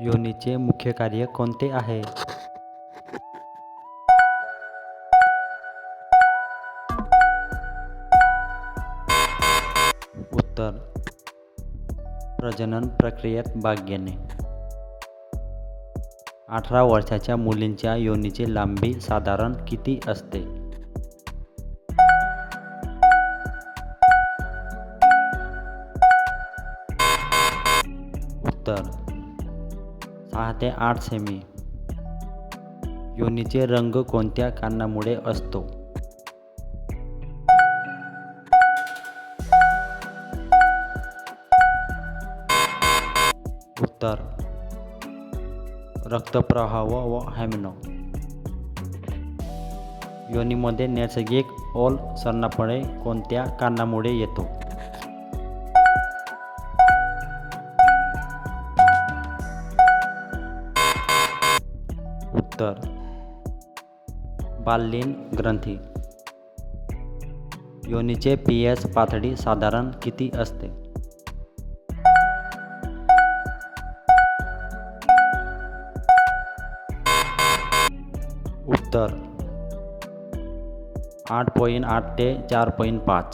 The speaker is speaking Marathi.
योनीचे मुख्य कार्य कोणते आहे? उत्तर. प्रजनन प्रक्रियेत भाग घेणे. अठरा वर्षाच्या मुलींच्या योनीची लांबी साधारण किती असते? उत्तर. सहा ते आठ सेमी. योनीचे रंग कोणत्या कारणामुळे असतो? उत्तर. रक्तप्रवाह व हॅमनो. योनीमध्ये नैसर्गिक ओल सरणापणे कोणत्या कारणामुळे येतो? उत्तर. बाल्लीन ग्रंथी. योनीचे पी एच पातळी साधारण किती असते? उत्तर. आठ पॉईंट आठ ते चार पॉईंट पाच.